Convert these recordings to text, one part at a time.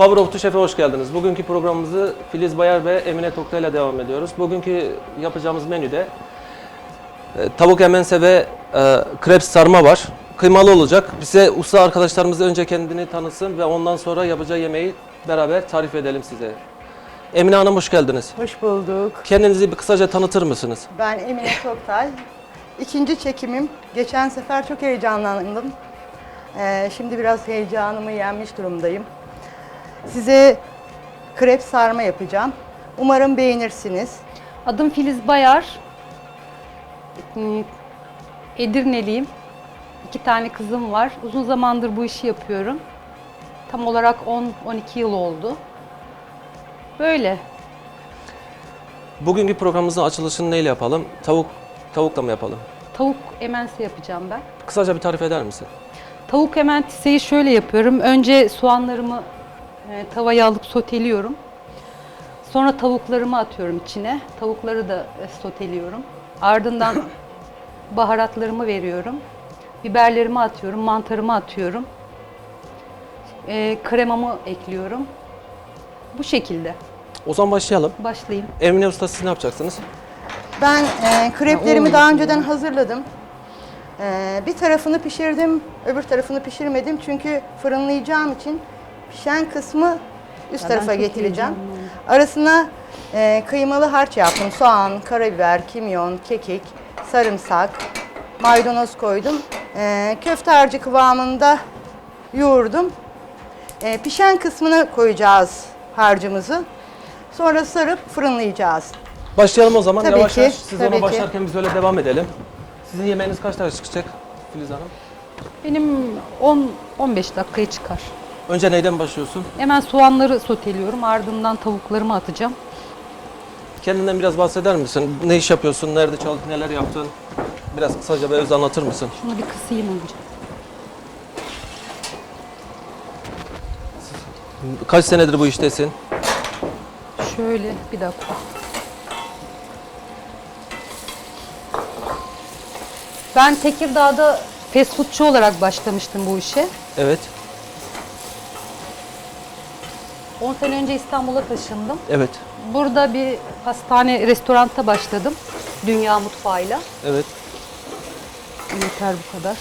Power of the Chef'e hoş geldiniz. Bugünkü programımızı Filiz Bayar ve Emine Tokta ile devam ediyoruz. Bugünkü yapacağımız menüde e, tavuk emense ve e, krep sarma var. Kıymalı olacak. Bize usta arkadaşlarımız önce kendini tanısın ve ondan sonra yapacağı yemeği beraber tarif edelim size. Emine Hanım hoş geldiniz. Hoş bulduk. Kendinizi bir kısaca tanıtır mısınız? Ben Emine Toktay. İkinci çekimim. Geçen sefer çok heyecanlandım. Ee, şimdi biraz heyecanımı yenmiş durumdayım. Size krep sarma yapacağım. Umarım beğenirsiniz. Adım Filiz Bayar. Hmm, Edirneliyim. İki tane kızım var. Uzun zamandır bu işi yapıyorum. Tam olarak 10-12 yıl oldu. Böyle. Bugünkü programımızın açılışını neyle yapalım? Tavuk tavukla mı yapalım? Tavuk emense yapacağım ben. Kısaca bir tarif eder misin? Tavuk ementeseyi şöyle yapıyorum. Önce soğanlarımı tavaya alıp soteliyorum. Sonra tavuklarımı atıyorum içine. Tavukları da e, soteliyorum. Ardından baharatlarımı veriyorum. Biberlerimi atıyorum, mantarımı atıyorum. E, kremamı ekliyorum. Bu şekilde. O zaman başlayalım. Başlayayım. Emine Usta siz ne yapacaksınız? Ben e, kreplerimi Ha, daha önceden hazırladım. E, bir tarafını pişirdim, öbür tarafını pişirmedim. Çünkü fırınlayacağım için pişen kısmı üst Ya ben tarafa çok getireceğim. heyecanlıyım. Arasına e, kıymalı harç yaptım. Soğan, karabiber, kimyon, kekik, sarımsak, maydanoz koydum. E, köfte harcı kıvamında yoğurdum. E, pişen kısmına koyacağız harcımızı. Sonra sarıp fırınlayacağız. Başlayalım o zaman Tabii yavaş ki, yavaş. Siz tabii ona ki. başlarken biz öyle devam edelim. Sizin yemeğiniz kaç dakika çıkacak Filiz Hanım? Benim 10-15 dakikaya çıkar. Önce neyden başlıyorsun? Hemen soğanları soteliyorum. Ardından tavuklarımı atacağım. Kendinden biraz bahseder misin? Ne iş yapıyorsun? Nerede çalıştın? Neler yaptın? Biraz kısaca öz anlatır mısın? Şunu bir kısayım önce. Kaç senedir bu iştesin? Şöyle bir dakika. Ben Tekirdağ'da fast foodçu olarak başlamıştım bu işe. Evet. 10 sene önce İstanbul'a taşındım. Evet. Burada bir hastane, restoranta başladım. Dünya mutfağıyla. Evet. Yeter bu kadar.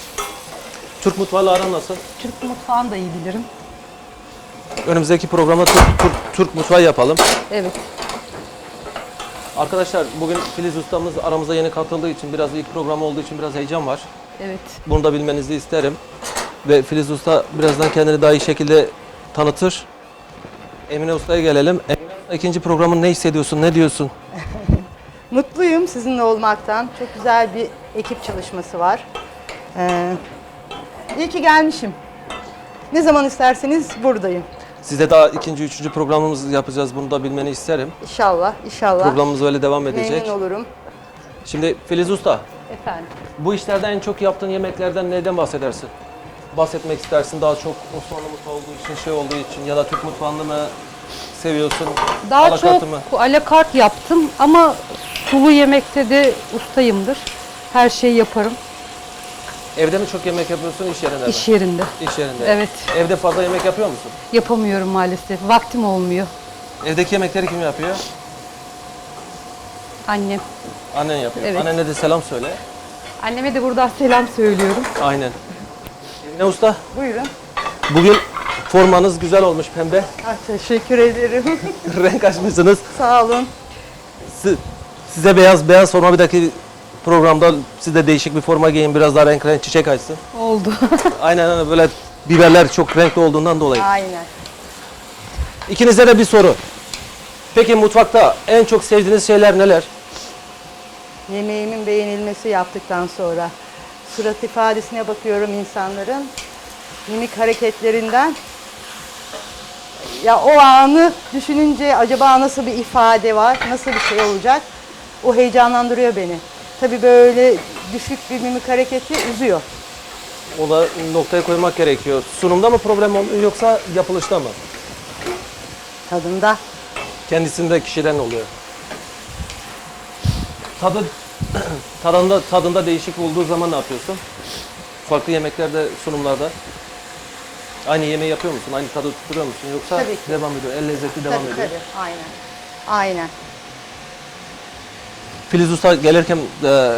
Türk mutfağıyla aran nasıl? Türk mutfağını da iyi bilirim. Önümüzdeki programda Türk, Türk, Türk mutfağı yapalım. Evet. Arkadaşlar bugün Filiz ustamız aramıza yeni katıldığı için biraz ilk program olduğu için biraz heyecan var. Evet. Bunu da bilmenizi isterim. Ve Filiz Usta birazdan kendini daha iyi şekilde tanıtır. Emine Usta'ya gelelim. Emine Usta, ikinci programın ne hissediyorsun, ne diyorsun? Mutluyum sizinle olmaktan. Çok güzel bir ekip çalışması var. Ee, iyi ki gelmişim. Ne zaman isterseniz buradayım. Size daha ikinci, üçüncü programımızı yapacağız. Bunu da bilmeni isterim. İnşallah, inşallah. Programımız öyle devam edecek. Memnun olurum. Şimdi Filiz Usta, Efendim. bu işlerde en çok yaptığın yemeklerden neyden bahsedersin? Bahsetmek istersin daha çok Osmanlı mutfağı olduğu için, şey olduğu için ya da Türk mutfağını mı seviyorsun? Daha Alakartı çok mı? alakart yaptım ama sulu yemekte de ustayımdır. Her şeyi yaparım Evde mi çok yemek yapıyorsun, iş yerinde mi? iş yerinde. İş yerinde. Evet. Evde fazla yemek yapıyor musun? Yapamıyorum maalesef. Vaktim olmuyor. Evdeki yemekleri kim yapıyor? Annem. Annen yapıyor. Evet. Annene de selam söyle. Anneme de buradan selam söylüyorum. Aynen. Ne usta? Buyurun. Bugün formanız güzel olmuş pembe. Ah, teşekkür ederim. Renk açmışsınız. Sağ olun. Si- Size beyaz beyaz forma bir dahaki programda siz de değişik bir forma giyin biraz daha renk renk çiçek açsın. Oldu. Aynen öyle böyle biberler çok renkli olduğundan dolayı. Aynen. İkinize de bir soru. Peki mutfakta en çok sevdiğiniz şeyler neler? Yemeğimin beğenilmesi yaptıktan sonra surat ifadesine bakıyorum insanların. Mimik hareketlerinden. Ya o anı düşününce acaba nasıl bir ifade var, nasıl bir şey olacak? O heyecanlandırıyor beni. Tabii böyle düşük bir mimik hareketi üzüyor. O da noktaya koymak gerekiyor. Sunumda mı problem oluyor yoksa yapılışta mı? Tadında. Kendisinde kişiden oluyor. Tadı tadında tadında değişik olduğu zaman ne yapıyorsun? Farklı yemeklerde, sunumlarda. Aynı yemeği yapıyor musun? Aynı tadı tutturuyor musun? Yoksa Tabii ki. devam ediyor. El lezzeti devam tabii ediyor. tabii. Aynen. Aynen. Filiz Usta gelirken e,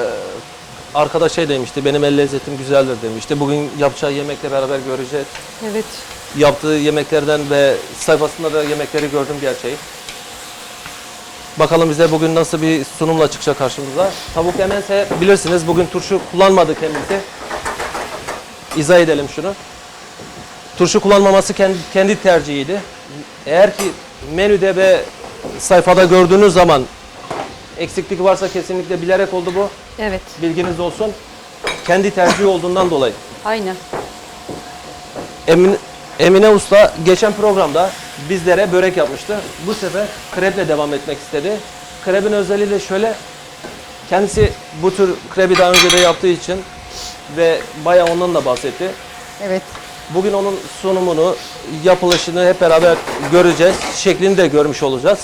arkadaş şey demişti. Benim el lezzetim güzeldir demişti. Bugün yapacağı yemekle beraber göreceğiz. Evet. Yaptığı yemeklerden ve sayfasında da yemekleri gördüm gerçeği. Bakalım bize bugün nasıl bir sunumla çıkacak karşımıza. Tavuk yemense bilirsiniz bugün turşu kullanmadı kendisi. İzah edelim şunu. Turşu kullanmaması kendi, kendi tercihiydi. Eğer ki menüde ve sayfada gördüğünüz zaman eksiklik varsa kesinlikle bilerek oldu bu. Evet. Bilginiz olsun. Kendi tercihi olduğundan dolayı. Aynen. Emine, Emine Usta geçen programda bizlere börek yapmıştı. Bu sefer kreple devam etmek istedi. Krebin özelliği de şöyle. Kendisi bu tür krebi daha önce de yaptığı için ve bayağı ondan da bahsetti. Evet. Bugün onun sunumunu, yapılışını hep beraber göreceğiz. Şeklini de görmüş olacağız.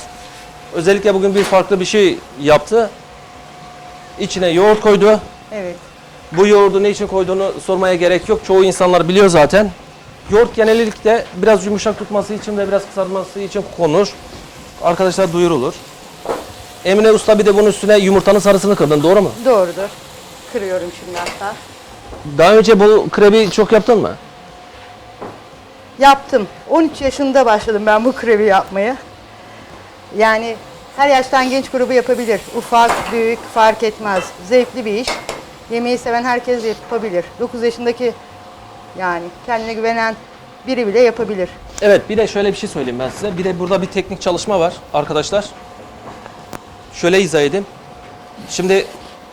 Özellikle bugün bir farklı bir şey yaptı. İçine yoğurt koydu. Evet. Bu yoğurdu ne için koyduğunu sormaya gerek yok. Çoğu insanlar biliyor zaten. Yoğurt genellikle biraz yumuşak tutması için ve biraz kızarması için konur. Arkadaşlar duyurulur. Emine Usta bir de bunun üstüne yumurtanın sarısını kırdın doğru mu? Doğrudur. Kırıyorum şimdi hatta. Daha önce bu krebi çok yaptın mı? Yaptım. 13 yaşında başladım ben bu krevi yapmaya. Yani her yaştan genç grubu yapabilir. Ufak, büyük fark etmez. Zevkli bir iş. Yemeği seven herkes yapabilir. 9 yaşındaki yani kendine güvenen biri bile yapabilir. Evet bir de şöyle bir şey söyleyeyim ben size. Bir de burada bir teknik çalışma var arkadaşlar. Şöyle izah edeyim. Şimdi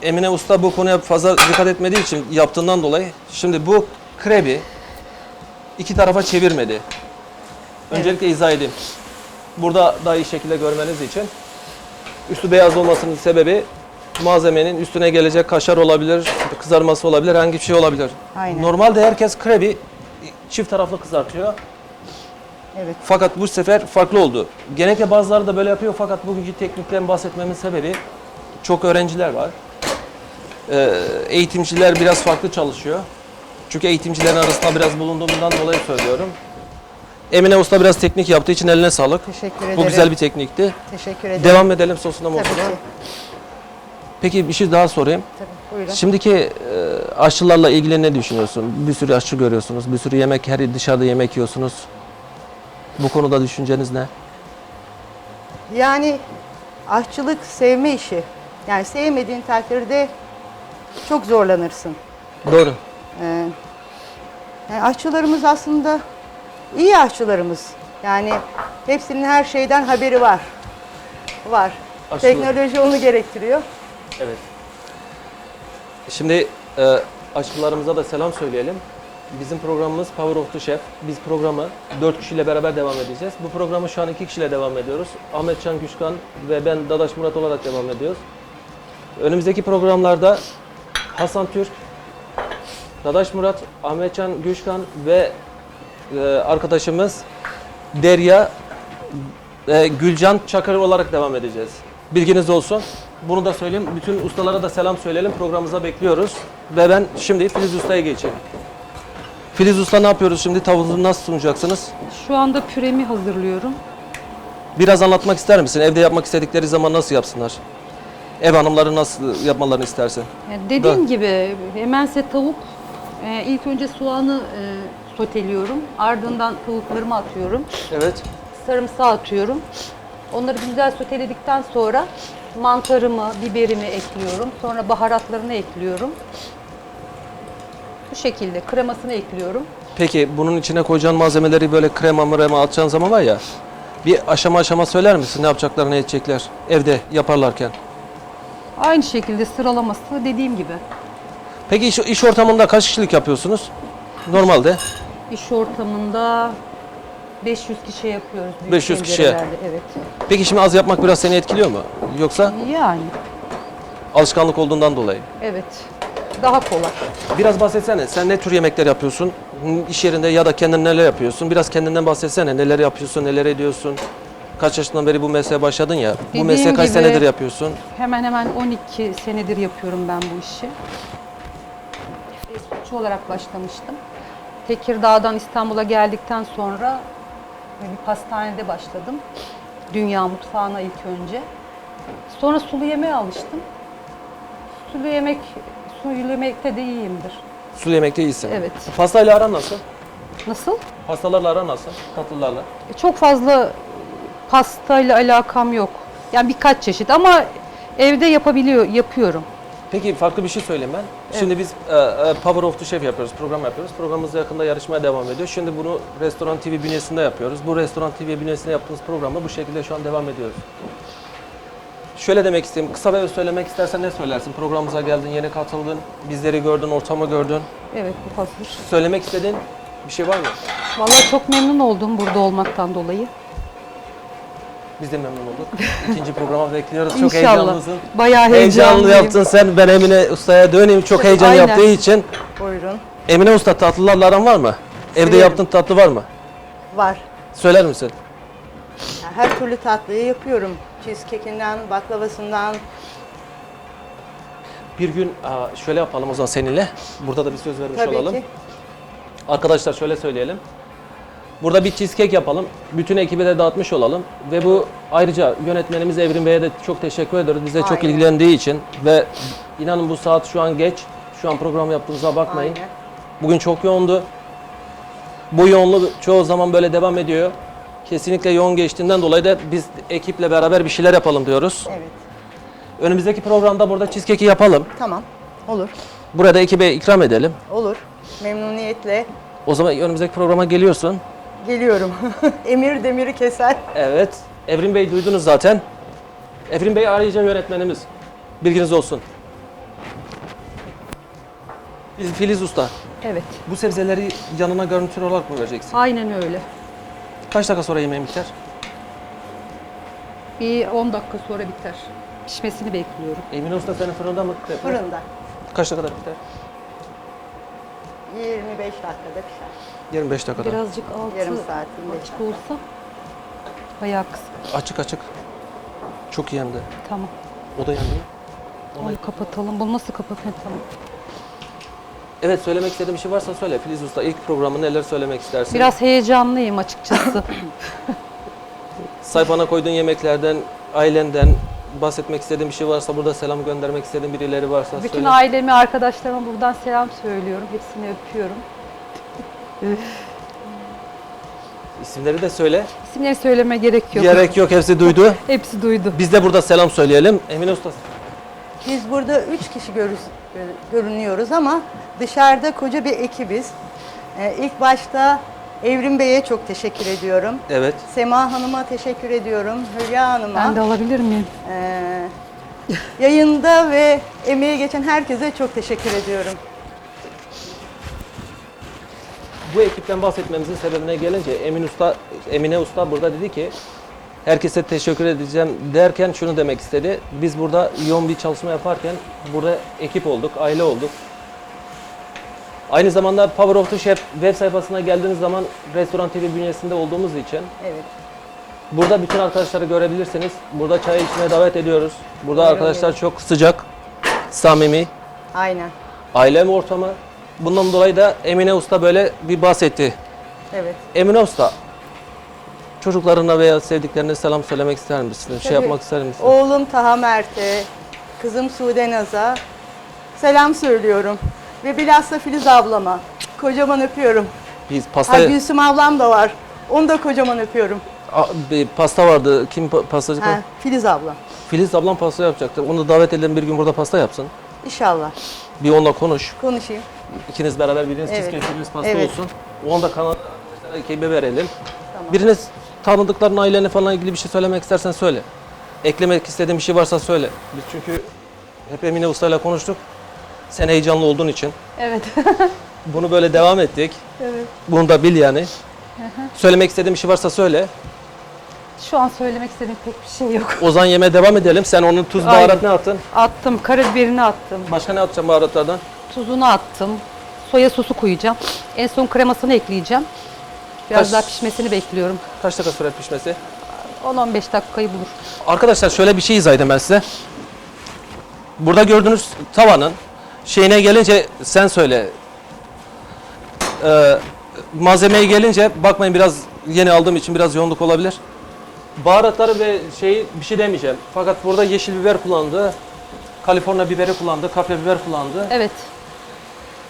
Emine Usta bu konuya fazla dikkat etmediği için yaptığından dolayı şimdi bu krebi iki tarafa çevirmedi. Öncelikle izah edeyim. Burada daha iyi şekilde görmeniz için üstü beyaz olmasının sebebi malzemenin üstüne gelecek kaşar olabilir, kızarması olabilir, hangi bir şey olabilir. Aynen. Normalde herkes krebi çift taraflı kızartıyor. Evet. Fakat bu sefer farklı oldu. Genellikle bazıları da böyle yapıyor fakat bugünkü teknikten bahsetmemin sebebi çok öğrenciler var. Ee, eğitimciler biraz farklı çalışıyor. Çünkü eğitimcilerin arasında biraz bulunduğumdan dolayı söylüyorum. Emine Usta biraz teknik yaptığı için eline sağlık. Teşekkür ederim. Bu güzel bir teknikti. Teşekkür ederim. Devam edelim sosuna Tabii mosuna. ki. Peki bir şey daha sorayım. Tabii. Buyurun. Şimdiki e, aşçılarla ilgili ne düşünüyorsun? Bir sürü aşçı görüyorsunuz, bir sürü yemek, her dışarıda yemek yiyorsunuz. Bu konuda düşünceniz ne? Yani aşçılık sevme işi. Yani sevmediğin takdirde çok zorlanırsın. Doğru. Ee, yani aşçılarımız aslında iyi aşçılarımız. Yani hepsinin her şeyden haberi var. Var. Aşçılar- Teknoloji onu gerektiriyor. Evet. Şimdi e, aşçılarımıza da selam söyleyelim. Bizim programımız Power of the Chef. Biz programı 4 kişiyle beraber devam edeceğiz. Bu programı şu an 2 kişiyle devam ediyoruz. Ahmet Can Güçkan ve ben Dadaş Murat olarak devam ediyoruz. Önümüzdeki programlarda Hasan Türk, Dadaş Murat, Ahmet Can Güçkan ve e, arkadaşımız Derya e, Gülcan Çakır olarak devam edeceğiz. Bilginiz olsun. Bunu da söyleyeyim. Bütün ustalara da selam söyleyelim. Programımıza bekliyoruz. Ve ben şimdi Filiz Usta'ya geçeyim. Filiz Usta ne yapıyoruz şimdi? Tavuğunuzu nasıl sunacaksınız? Şu anda püremi hazırlıyorum. Biraz anlatmak ister misin? Evde yapmak istedikleri zaman nasıl yapsınlar? Ev hanımları nasıl yapmalarını istersin? Yani dediğim Da- gibi hemense tavuk. e, ilk önce soğanı e, soteliyorum. Ardından tavuklarımı atıyorum. Evet. Sarımsağı atıyorum. Onları güzel soteledikten sonra mantarımı, biberimi ekliyorum. Sonra baharatlarını ekliyorum. Bu şekilde kremasını ekliyorum. Peki bunun içine koyacağın malzemeleri böyle krema mrema atacağın zaman var ya bir aşama aşama söyler misin? Ne yapacaklar, ne edecekler evde yaparlarken? Aynı şekilde sıralaması dediğim gibi. Peki iş, iş ortamında kaç kişilik yapıyorsunuz? Normalde. İş ortamında 500 kişi yapıyoruz. büyük 500 kişiye. tencerelerde, Evet. Peki şimdi az yapmak biraz seni etkiliyor mu? Yoksa Yani alışkanlık olduğundan dolayı? evet. Daha kolay. Biraz bahsetsene. Sen ne tür yemekler yapıyorsun? Hı, İş yerinde ya da kendin neler yapıyorsun? Biraz kendinden bahsetsene. Neler yapıyorsun, neler ediyorsun? Kaç yaşından beri bu mesleğe başladın ya? Bu Dediğim mesleği kaç gibi- senedir yapıyorsun? Hemen hemen 12 senedir yapıyorum ben bu işi. Facebookçu olarak başlamıştım. Tekirdağ'dan İstanbul'a geldikten sonra bir pastanede başladım. Dünya mutfağına ilk önce. Sonra sulu yemeğe alıştım. Sulu yemek, sulu yemekte de iyiyimdir. Sulu yemekte iyisin. Evet. Pastayla aran nasıl? Nasıl? Pastalarla aran nasıl? Tatlılarla. E, Çok fazla pastayla alakam yok. Yani birkaç çeşit ama evde yapabiliyor, yapıyorum. Peki farklı bir şey söyleyeyim ben. Şimdi biz e, e, Power of the Chef yapıyoruz, program yapıyoruz. Programımız yakında yarışmaya devam ediyor. Şimdi bunu Restoran TV bünyesinde yapıyoruz. Bu Restoran TV bünyesinde yaptığımız programda bu şekilde şu an devam ediyoruz. Şöyle demek isteyeyim, kısa ve öz söylemek istersen ne söylersin? Programımıza geldin, yeni katıldın, bizleri gördün, ortamı gördün. Evet bu hazır. Söylemek istediğin bir şey var mı? Vallahi çok memnun oldum burada olmaktan dolayı. Biz de memnun olduk. İkinci programa bekliyoruz. Çok İnşallah. heyecanlısın. Bayağı Heyecanlı yaptın sen. Ben Emine Usta'ya döneyim. Çok heyecan Aynen. yaptığı için. Buyurun. Emine Usta tatlılarla aran var mı? Evde Severim. yaptığın tatlı var mı? Var. Söyler misin? Yani her türlü tatlıyı yapıyorum. Cheesecake'inden, baklavasından. Bir gün aa, şöyle yapalım o zaman seninle. Burada da bir söz vermiş Tabii olalım. ki. Arkadaşlar şöyle söyleyelim. Burada bir cheesecake yapalım. Bütün ekibe de dağıtmış olalım. Ve bu ayrıca yönetmenimiz Evrim Bey'e de çok teşekkür ediyoruz. Bize çok Aynen. ilgilendiği için. Ve inanın bu saat şu an geç. Şu an program yaptığımıza bakmayın. Aynen. Bugün çok yoğundu. Bu yoğunluk çoğu zaman böyle devam ediyor. Kesinlikle yoğun geçtiğinden dolayı da biz ekiple beraber bir şeyler yapalım diyoruz. Evet. Önümüzdeki programda burada cheesecake'i yapalım. Tamam. Olur. Burada ekibe ikram edelim. Olur. Memnuniyetle O zaman önümüzdeki programa geliyorsun. Geliyorum. Emir demiri keser. Evet. Evrim Bey duydunuz zaten. Evrim Bey ayrıca yönetmenimiz. Bilginiz olsun. Biz Filiz Usta. Evet. Bu sebzeleri yanına garnitür olarak mı vereceksin? Aynen öyle. Kaç dakika sonra yemeğin biter? Bir 10 dakika sonra biter. Pişmesini bekliyorum. Emine Usta senin fırında mı? Fırında. Kaç dakikada biter? 25 dakikada pişer. 25 dakikada. Birazcık altı Yarım saat, 25 açık olsa bayağı kısık. Açık açık. Çok iyi yandı. Tamam. O da yandı mı? Onu kapatalım. Bunu nasıl kapatayım? Tamam. Evet söylemek istediğin bir şey varsa söyle. Filiz Usta ilk programı neler söylemek istersin? Biraz heyecanlıyım açıkçası. Sayfana koyduğun yemeklerden, ailenden bahsetmek istediğin bir şey varsa burada selam göndermek istediğin birileri varsa Bütün söyle. ailemi, arkadaşlarıma buradan selam söylüyorum. Hepsini öpüyorum. İsimleri de söyle. İsimleri söyleme gerek yok. Gerek yok hepsi duydu. Hepsi duydu. Biz de burada selam söyleyelim. Emine Usta. Biz burada üç kişi görü- görünüyoruz ama dışarıda koca bir ekibiz. Ee, ilk başta Evrim Bey'e çok teşekkür ediyorum. Evet. Sema Hanım'a teşekkür ediyorum. Hülya Hanım'a. Ben de alabilir miyim? Ee, yayında ve emeği geçen herkese çok teşekkür ediyorum. Bu ekipten bahsetmemizin sebebine gelince Emin Usta, Emine Usta burada dedi ki herkese teşekkür edeceğim derken şunu demek istedi. Biz burada yoğun bir çalışma yaparken burada ekip olduk, aile olduk. Aynı zamanda Power of the Chef web sayfasına geldiğiniz zaman Restoran TV bünyesinde olduğumuz için Evet. burada bütün arkadaşları görebilirsiniz. Burada çay içmeye davet ediyoruz. Burada Buyurun, arkadaşlar çok sıcak, samimi, Aynen. aile ortamı. Bundan dolayı da Emine Usta böyle bir bahsetti. Evet. Emine Usta, çocuklarına veya sevdiklerine selam söylemek ister misin? Şey Tabii. yapmak ister misin? Oğlum Taha Mert'e, kızım Sude Naz'a selam söylüyorum. Ve bilhassa Filiz ablama. Kocaman öpüyorum. Biz Ha, pasta Gülsüm ablam da var. Onu da kocaman öpüyorum. A- bir pasta vardı. Kim pa- pastacı? Ha, Filiz abla. Filiz ablam pasta yapacaktı. Onu da davet edelim bir gün burada pasta yapsın. İnşallah. Bir onunla konuş. Konuşayım. İkiniz beraber biriniz Evet. cheesecake, biriniz pasta Evet. olsun. Onu da kanal ekibe verelim. Tamam. Biriniz tanıdıkların ailene falan ilgili bir şey söylemek istersen söyle. Eklemek istediğin bir şey varsa söyle. Biz çünkü hep Emine Usta'yla konuştuk. Sen heyecanlı olduğun için. Evet. Bunu böyle devam ettik. evet. Bunu da bil yani. Söylemek istediğin bir şey varsa söyle. Şu an söylemek istediğim pek bir şey yok. Ozan yemeğe devam edelim. Sen onun tuz Aynen. baharat ne attın? Attım, karabiberini attım, Başka ne atacaksın baharatlardan? Tuzunu attım, soya sosu koyacağım. En son kremasını ekleyeceğim. Biraz Kaç- daha pişmesini bekliyorum. Kaç dakika sürer pişmesi? 10-15 dakikayı bulur. Arkadaşlar şöyle bir şey izah edeyim ben size. Burada gördüğünüz tavanın şeyine gelince sen söyle. Ee, malzemeye gelince bakmayın biraz yeni aldığım için biraz yoğunluk olabilir. Baharatları ve şeyi bir şey demeyeceğim. Fakat burada yeşil biber kullandı. Kaliforniya biberi kullandı, kapya biber kullandı. Evet.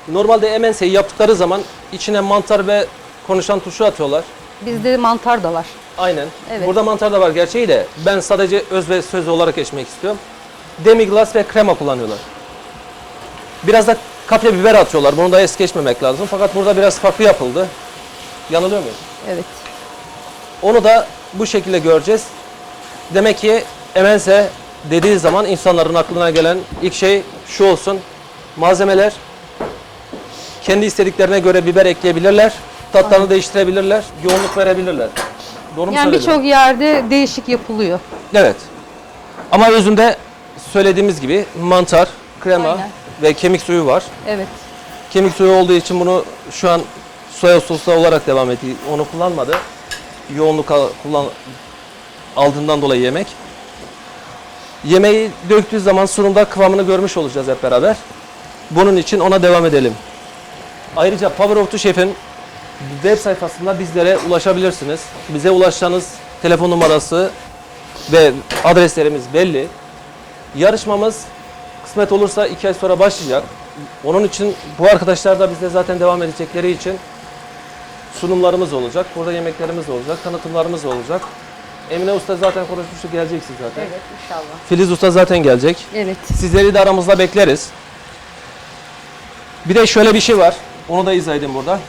Normalde MNS'yi yaptıkları zaman içine mantar ve konuşan turşu atıyorlar. Bizde mantar da var. Aynen. Evet. Burada mantar da var gerçeği de ben sadece öz ve söz olarak geçmek istiyorum. Demiglas ve krema kullanıyorlar. Biraz da kapya biber atıyorlar. Bunu da es geçmemek lazım. Fakat burada biraz farklı yapıldı. Yanılıyor muyum? Evet. Onu da bu şekilde göreceğiz. Demek ki emense dediği zaman insanların aklına gelen ilk şey şu olsun. Malzemeler kendi istediklerine göre biber ekleyebilirler. Tatlarını değiştirebilirler. Yoğunluk verebilirler. Doğru mu Yani söyledim? birçok yerde değişik yapılıyor. Evet. Ama özünde söylediğimiz gibi mantar, krema Aynen. ve kemik suyu var. Evet. Kemik suyu olduğu için bunu şu an soya sosu olarak devam ediyor. Onu kullanmadı. Yoğunluk al- kullan aldığından dolayı yemek. Yemeği döktüğü zaman sunumda kıvamını görmüş olacağız hep beraber. Bunun için ona devam edelim. Ayrıca Power of the Chef'in web sayfasında bizlere ulaşabilirsiniz. Bize ulaşacağınız telefon numarası ve adreslerimiz belli. Yarışmamız kısmet olursa iki ay sonra başlayacak. Onun için bu arkadaşlar da bizde zaten devam edecekleri için sunumlarımız olacak. Burada yemeklerimiz olacak, tanıtımlarımız olacak. Emine Usta zaten konuşmuştu, geleceksin zaten. Evet inşallah. Filiz Usta zaten gelecek. Evet. Sizleri de aramızda bekleriz. Bir de şöyle bir şey var. Onu da izah burada.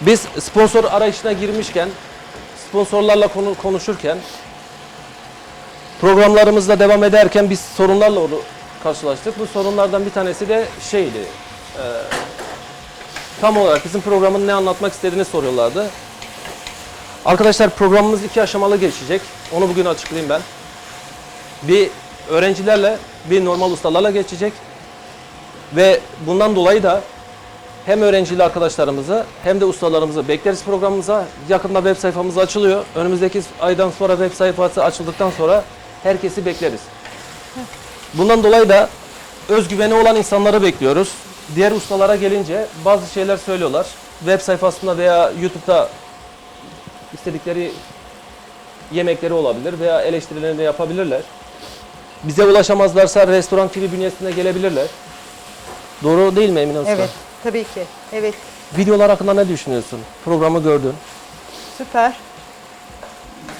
Biz sponsor arayışına girmişken, sponsorlarla konu, konuşurken, programlarımızda devam ederken biz sorunlarla karşılaştık. Bu sorunlardan bir tanesi de şeydi. e, tam olarak bizim programın ne anlatmak istediğini soruyorlardı. Arkadaşlar programımız iki aşamalı geçecek. Onu bugün açıklayayım ben bir öğrencilerle bir normal ustalarla geçecek. Ve bundan dolayı da hem öğrencili arkadaşlarımızı hem de ustalarımızı bekleriz programımıza. Yakında web sayfamız açılıyor. Önümüzdeki aydan sonra web sayfası açıldıktan sonra herkesi bekleriz. Bundan dolayı da özgüveni olan insanları bekliyoruz. Diğer ustalara gelince bazı şeyler söylüyorlar. Web sayfasında veya YouTube'da istedikleri yemekleri olabilir veya eleştirilerini de yapabilirler. Bize ulaşamazlarsa Restoran TV bünyesine gelebilirler. Doğru değil mi Emine Usta? Evet tabii ki. Evet Videolar hakkında ne düşünüyorsun? Programı gördün. süper.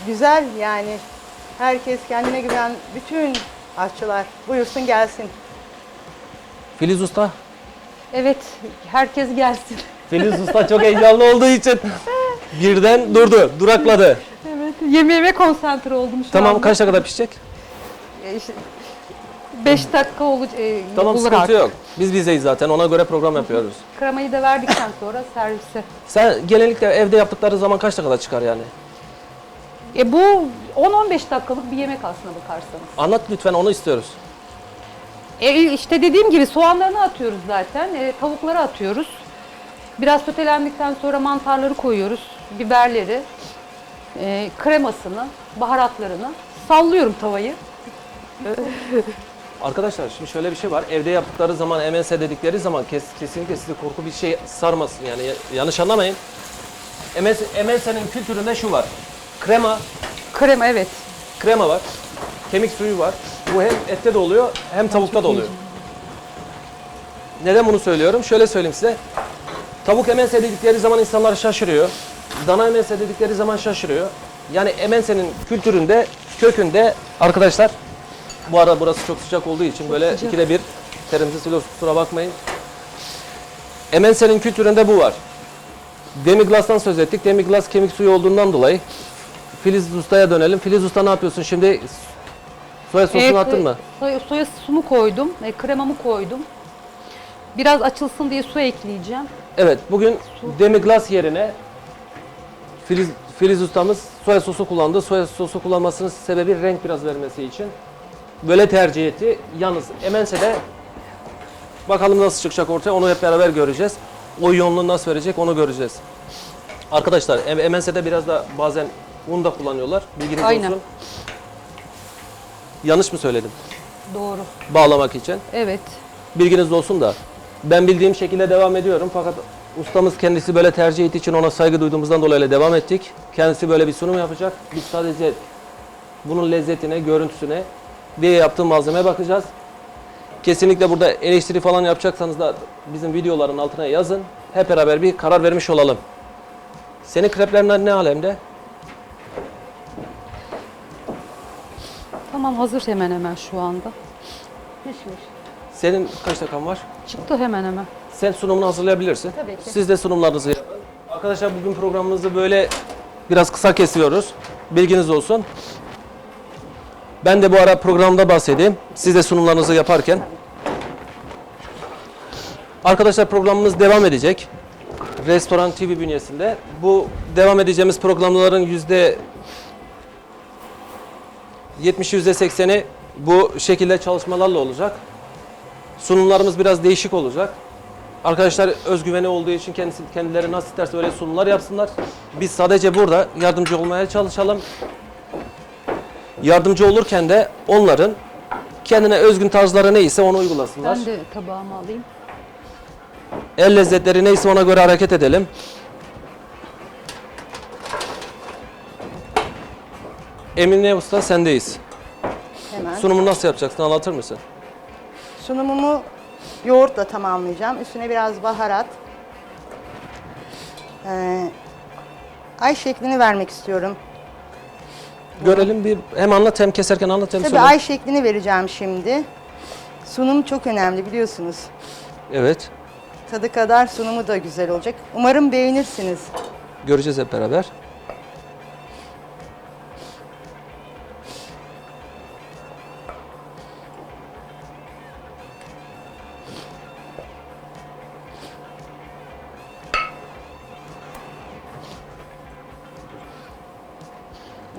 Güzel yani. Herkes kendine güven. Bütün aşçılar buyursun gelsin. Filiz Usta. Evet. Herkes gelsin. Filiz Usta çok heyecanlı olduğu için birden durdu, durakladı. Evet. Yemeğime konsantre oldum şu Tamam anda. kaçta kadar pişecek? 5 dakika olacak. E, Tamam sıkıntı artık. yok. Biz bizeyiz zaten ona göre program yapıyoruz. Kremayı da verdikten sonra servise. Sen genellikle evde yaptıkları zaman kaçta kadar çıkar yani? E bu 10-15 dakikalık bir yemek aslına bakarsanız. Anlat lütfen onu istiyoruz. E işte dediğim gibi soğanlarını atıyoruz zaten. E, tavukları atıyoruz. Biraz sotelendikten sonra mantarları koyuyoruz. Biberleri, e, kremasını, baharatlarını. Sallıyorum tavayı. Arkadaşlar şimdi şöyle bir şey var. Evde yaptıkları zaman MNS dedikleri zaman kes, kesinlikle sizi korku bir şey sarmasın. Yani ya- yanlış anlamayın. MS, MNS'nin kültüründe şu var. Krema, Krema evet. krema var. Kemik suyu var. Bu hem ette de oluyor hem tavukta da oluyor. Neden bunu söylüyorum? Şöyle söyleyeyim size. Tavuk MNS dedikleri zaman insanlar şaşırıyor. Dana MNS dedikleri zaman şaşırıyor. Yani MNS'nin kültüründe, kökünde arkadaşlar bu ara burası çok sıcak olduğu için böyle sıcak. ikide bir terimizi siliyoruz kusura bakmayın. MNS'nin kültüründe bu var. Demiglass'tan söz ettik. Demiglass kemik suyu olduğundan dolayı Filiz Usta'ya dönelim. Filiz Usta ne yapıyorsun şimdi? Soya sosunu Evet, attın mı? Soya, soya sosumu koydum, e, kremamı koydum. Biraz açılsın diye su ekleyeceğim. Evet, bugün demiglass yerine Filiz, Filiz ustamız soya sosu kullandı. Soya sosu kullanmasının sebebi renk biraz vermesi için. Böyle tercih etti. Yalnız Emense de bakalım nasıl çıkacak ortaya onu hep beraber göreceğiz. O yoğunluğu nasıl verecek onu göreceğiz. Arkadaşlar Em- Emense'de biraz da bazen un da kullanıyorlar. Bilginiz Aynen. olsun. Yanlış mı söyledim? Doğru. Bağlamak için. Evet. Bilginiz olsun da ben bildiğim şekilde devam ediyorum fakat Ustamız kendisi böyle tercih ettiği için ona saygı duyduğumuzdan dolayı devam ettik. Kendisi böyle bir sunum yapacak. Biz sadece bunun lezzetine, görüntüsüne ve yaptığı malzemeye bakacağız. Kesinlikle burada eleştiri falan yapacaksanız da bizim videoların altına yazın. Hep beraber bir karar vermiş olalım. Senin kreplerin ne alemde? Tamam hazır hemen hemen şu anda. Pişmiş. Senin kaç dakikan var? Çıktı hemen hemen. Sen sunumunu hazırlayabilirsin. Tabii ki. Siz de sunumlarınızı yapın. Arkadaşlar bugün programımızı böyle biraz kısa kesiyoruz. Bilginiz olsun. Ben de bu ara programda bahsedeyim. Siz de sunumlarınızı yaparken. Arkadaşlar programımız devam edecek. Restoran TV bünyesinde. Bu devam edeceğimiz programların yüzde 70 yüzde 80'i bu şekilde çalışmalarla olacak. Sunumlarımız biraz değişik olacak. Arkadaşlar özgüveni olduğu için kendisi, kendileri nasıl isterse öyle sunumlar yapsınlar. Biz sadece burada yardımcı olmaya çalışalım. Yardımcı olurken de onların kendine özgün tarzları neyse onu uygulasınlar. Ben de tabağımı alayım. El lezzetleri neyse ona göre hareket edelim. Emine Usta sendeyiz. Hemen. Sunumu nasıl yapacaksın anlatır mısın? Sunumumu yoğurtla tamamlayacağım. Üstüne biraz baharat. Ee, ay şeklini vermek istiyorum. Görelim bir hem anlat hem keserken anlat hem Tabii söyle. ay şeklini vereceğim şimdi. Sunum çok önemli biliyorsunuz. Evet. Tadı kadar sunumu da güzel olacak. Umarım beğenirsiniz. Göreceğiz hep beraber.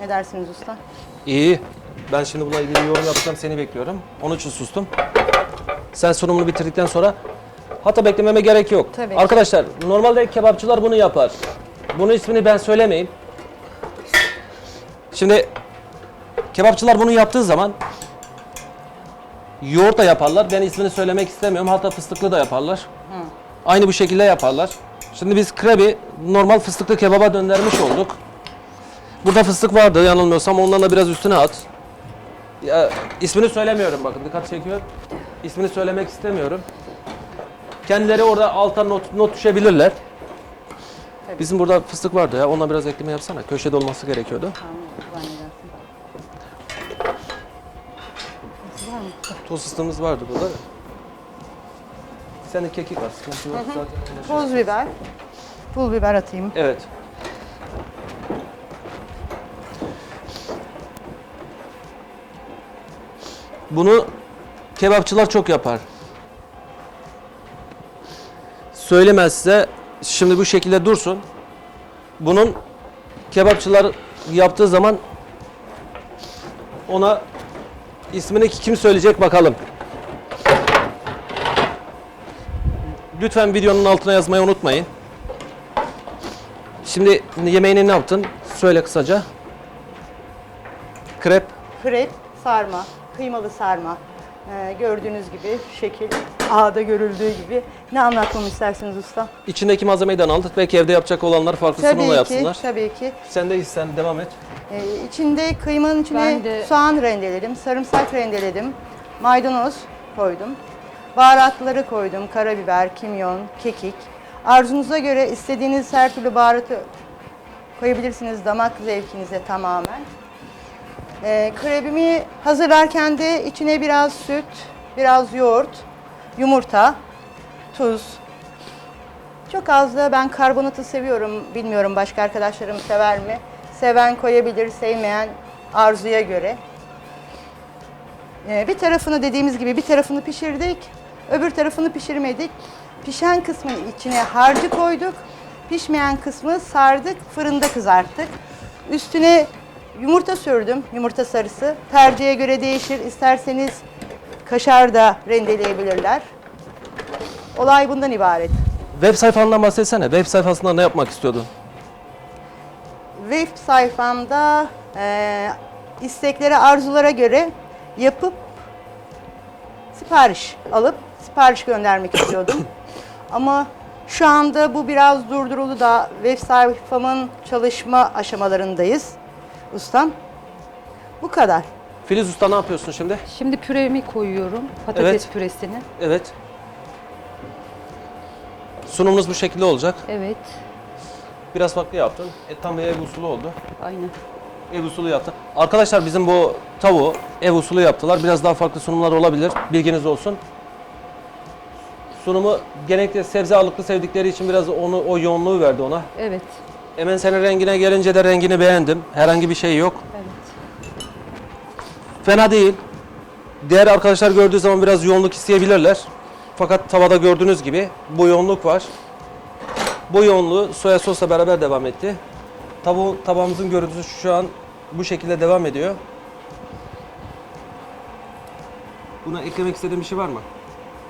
Ne dersiniz usta? İyi. Ben şimdi bununla ilgili yorum yapacağım. Seni bekliyorum. Onun için sustum. Sen sunumunu bitirdikten sonra hatta beklememe gerek yok. Tabii. Arkadaşlar normalde kebapçılar bunu yapar. Bunun ismini ben söylemeyeyim. Şimdi kebapçılar bunu yaptığı zaman yoğurt da yaparlar. Ben ismini söylemek istemiyorum. Hatta fıstıklı da yaparlar. Aynı bu şekilde yaparlar. Şimdi biz krebi normal fıstıklı kebaba döndürmüş olduk. Burada fıstık vardı yanılmıyorsam ondan da biraz üstüne at. Ya, ismini söylemiyorum bakın dikkat çekiyor. İsmini söylemek istemiyorum. Kendileri orada alta not, not düşebilirler. Bizim burada fıstık vardı ya ona biraz ekleme yapsana. Köşede olması gerekiyordu. Tamam, zannedersin. Var mı? Toz fıstığımız vardı burada. Sen de kekik var. sıkıntı yok zaten. Toz biber. Pul biber atayım. Evet. Bunu kebapçılar çok yapar. Söylemezse şimdi bu şekilde dursun. Bunun kebapçılar yaptığı zaman ona ismini kim söyleyecek bakalım. Lütfen videonun altına yazmayı unutmayın. Şimdi yemeğini ne yaptın? Söyle kısaca. Krep. Krep, sarma, kıymalı sarma. Ee, gördüğünüz gibi şekil A'da görüldüğü gibi. Ne anlatmamı istersiniz usta? İçindeki malzemeyi de anlat. Belki evde yapacak olanlar farklı sunumla Tabii ki, yapsınlar. tabii ki. Sen de sen devam et. Ee, içinde kıymanın içine Ben de- soğan rendeledim, sarımsak rendeledim, maydanoz koydum. Baharatları koydum, karabiber, kimyon, kekik. Arzunuza göre istediğiniz her türlü baharatı koyabilirsiniz damak zevkinize tamamen. Ee, krebimi hazırlarken de içine biraz süt, biraz yoğurt, yumurta, tuz. Çok az da ben karbonatı seviyorum. Bilmiyorum başka arkadaşlarım sever mi? Seven koyabilir, sevmeyen arzuya göre. Ee, bir tarafını dediğimiz gibi bir tarafını pişirdik, öbür tarafını pişirmedik. Pişen kısmın içine harcı koyduk, pişmeyen kısmı sardık, fırında kızarttık. Üstüne yumurta sürdüm, yumurta sarısı. Tercihe göre değişir, isterseniz kaşar da rendeleyebilirler. Olay bundan ibaret. Web sayfandan bahsetsene. Web sayfasında ne yapmak istiyordun? Web sayfamda e, isteklere, arzulara göre yapıp sipariş alıp sipariş göndermek istiyordum. Ama Şu anda bu biraz durduruldu da web sayfamın çalışma aşamalarındayız. Ustam. Bu kadar. Filiz Usta ne yapıyorsun şimdi? Şimdi püremi koyuyorum. Patates Evet. püresini. Evet. Sunumumuz bu şekilde olacak. Evet. Biraz farklı yaptın. Et tam bir ev usulü oldu. Aynen. Ev usulü yaptı. Arkadaşlar bizim bu tavuğu ev usulü yaptılar. Biraz daha farklı sunumlar olabilir. Bilginiz olsun. Sunumu genellikle sebze ağırlıklı sevdikleri için biraz onu o yoğunluğu verdi ona. Evet. Hemen senin rengine gelince de rengini beğendim. Herhangi bir şey yok. Evet. Fena değil. Diğer arkadaşlar gördüğü zaman biraz yoğunluk isteyebilirler. Fakat tavada gördüğünüz gibi bu yoğunluk var. Bu yoğunluğu soya sosla beraber devam etti. Tabu, tabağımızın görüntüsü şu an bu şekilde devam ediyor. Buna eklemek istediğin bir şey var mı?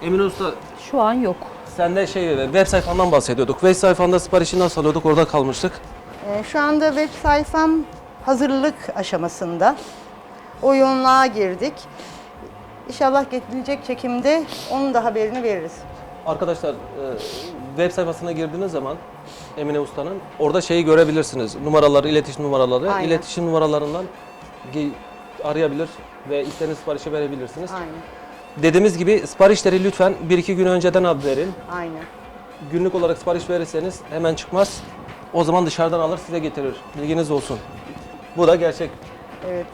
Emine Usta Şu an yok. Sende şey web sayfandan bahsediyorduk. Web sayfanda siparişi nasıl alıyorduk orada kalmıştık. Ee, şu anda web sayfam hazırlık aşamasında. O yoğunluğa girdik. İnşallah gelecek çekimde onun da haberini veririz. Arkadaşlar e, web sayfasına girdiğiniz zaman Emine Usta'nın orada şeyi görebilirsiniz. Numaraları, iletişim numaraları. Aynen. İletişim numaralarından arayabilir ve istediğiniz siparişi verebilirsiniz. Aynen. Dediğimiz gibi siparişleri lütfen 1-2 gün önceden haber verin. Aynen. Günlük olarak sipariş verirseniz hemen çıkmaz. O zaman dışarıdan alır size getirir. Bilginiz olsun. Bu da gerçek. Evet.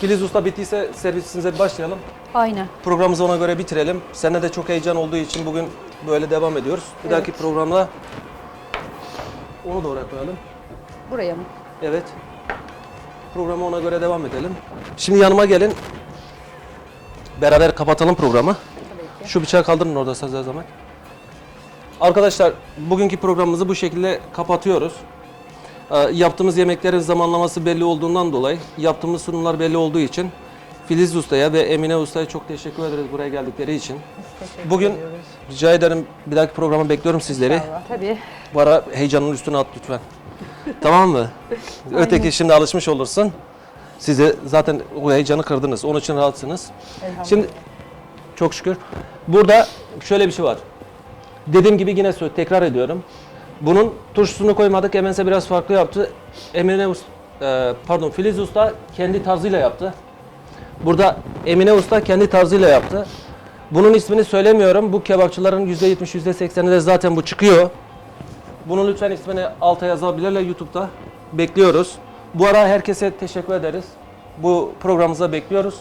Filiz Usta bittiyse servisinize başlayalım. Aynen. Programımızı ona göre bitirelim. Sende de çok heyecan olduğu için bugün böyle devam ediyoruz. Bir Evet. dahaki programda onu da oraya koyalım. Buraya mı? Evet. Programı ona göre devam edelim. Şimdi yanıma gelin. Beraber kapatalım programı. Şu bıçağı kaldırın orada her zaman. Arkadaşlar bugünkü programımızı bu şekilde kapatıyoruz. Ee, yaptığımız yemeklerin zamanlaması belli olduğundan dolayı, yaptığımız sunumlar belli olduğu için Filiz Usta'ya ve Emine Usta'ya çok teşekkür ederiz buraya geldikleri için. Teşekkür Bugün ediyoruz. rica ederim bir dahaki programa bekliyorum sizleri. Tabii. Bu ara heyecanın üstüne at lütfen. tamam mı? Öteki şimdi alışmış olursun. Size zaten o heyecanı kırdınız. Onun için rahatsınız. Şimdi çok şükür. Burada şöyle bir şey var. Dediğim gibi yine söyle, tekrar ediyorum. Bunun turşusunu koymadık. Emense biraz farklı yaptı. Emine Us- e, pardon Filiz Usta kendi tarzıyla yaptı. Burada Emine Usta kendi tarzıyla yaptı. Bunun ismini söylemiyorum. Bu kebapçıların %70 %80'i de zaten bu çıkıyor. Bunun lütfen ismini alta yazabilirler YouTube'da. Bekliyoruz. Bu ara herkese teşekkür ederiz. Bu programımıza bekliyoruz.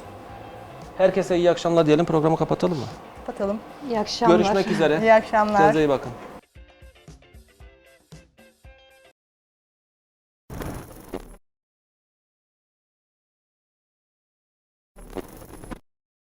Herkese iyi akşamlar diyelim. Programı kapatalım mı? Kapatalım. İyi akşamlar. Görüşmek üzere. İyi akşamlar. Kendinize iyi bakın.